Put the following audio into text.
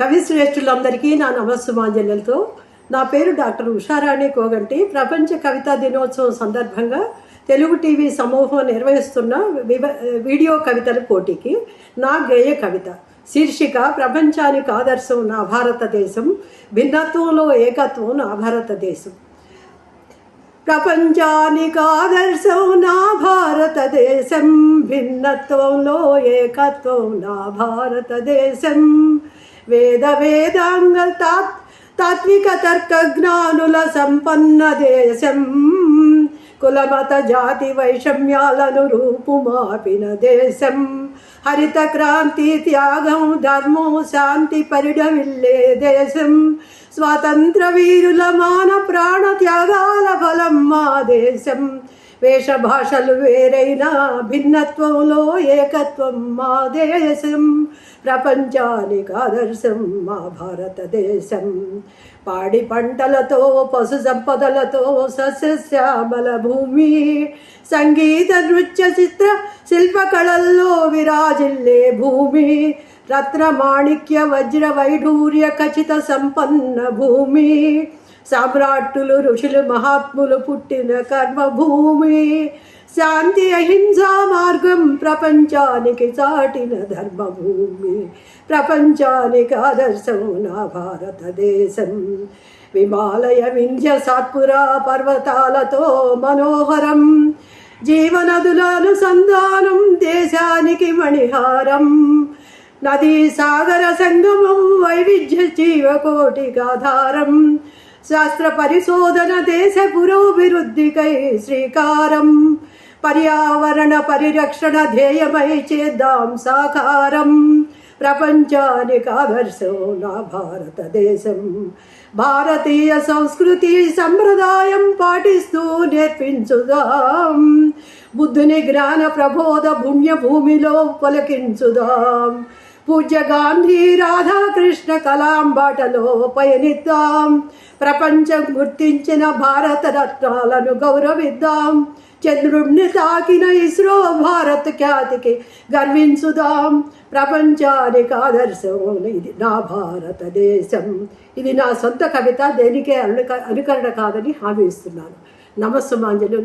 కవి శ్రేష్ఠులందరికీ నా నమస్సుమాంజలతో నా పేరు డాక్టర్ ఉషారాణి కోగంటి. ప్రపంచ కవితా దినోత్సవం సందర్భంగా తెలుగు టీవీ సమూహం నిర్వహిస్తున్న వివ- వీడియో కవితల పోటీకి నా గేయ కవిత. శీర్షిక ప్రపంచానికి ఆదర్శం నా భారతదేశం భిన్నత్వంలో ఏకత్వం నా భారతదేశం. ప్రపంచానికి ఆదర్శం నా భారతదేశం భిన్నత్వంలో ఏకత్వం నా భారతదేశం. వేద వేదాంగల్ తాత్ తాత్విక తర్క జ్ఞానుల సంపన్న దేశం. కులమత జాతి వైషమ్యాలను రూపుమాపిన దేశం. హరిత క్రాంతి త్యాగం ధర్మం శాంతి పరిడవిల్లే దేశం. స్వాతంత్ర వీరుల మాన ప్రాణ త్యాగాల ఫలం మా దేశం. వేషభాషలు వేరైనా భిన్నత్వంలో ఏకత్వం మా దేశం. ప్రపంచానికి ఆదర్శం మా భారతదేశం. పాడి పంటలతో పశు సంపదలతో సస్యశ్యామల భూమి. సంగీత నృత్య చిత్ర శిల్పకళల్లో విరాజిల్లే భూమి. రత్న మాణిక్య వజ్ర వైఢూర్య ఖచ్చిత సంపన్న భూమి. సామ్రాట్టులు ఋషులు మహాత్ములు పుట్టిన కర్మభూమి శాంతి అహింసా మార్గం ప్రపంచానికి చాటిన ధర్మభూమి ప్రపంచానికి ఆదర్శం నా భారతదేశం విమాలయ వింధ్య సాత్పురా పర్వతాలతో మనోహరం జీవనదులానుసంధానం దేశానికి మణిహారం నదీ సాగర సంగమం వైవిధ్య జీవకోటికి ఆధారం శాస్త్ర పరిశోధన దేశ పురోభివృద్ధికై శ్రీకారం. పర్యావరణ పరిరక్షణ ధ్యేయమై చేద్దాం సాకారం. ప్రపంచానికి ఆదర్శం నా భారతదేశం. భారతీయ సంస్కృతి సంప్రదాయం పాటిస్తూ నేర్పించుదాం. బుద్ధుని జ్ఞాన ప్రబోధ పుణ్య భూమిలో పలకించుదాం. పూజ్య గాంధీ రాధాకృష్ణ కలాం బాటలో పయనిద్దాం. ప్రపంచం గుర్తించిన భారత రత్నాలను గౌరవిద్దాం. చంద్రుణ్ణి తాకిన ఇస్రో భారత్ ఖ్యాతికి గర్వించుదాం. ప్రపంచానికి ఆదర్శం ఇది నా భారతదేశం. ఇది నా సొంత కవిత దేనికే అనుక అనుకరణ కాదని హామీ ఇస్తున్నాను. నమస్సు మాంజలు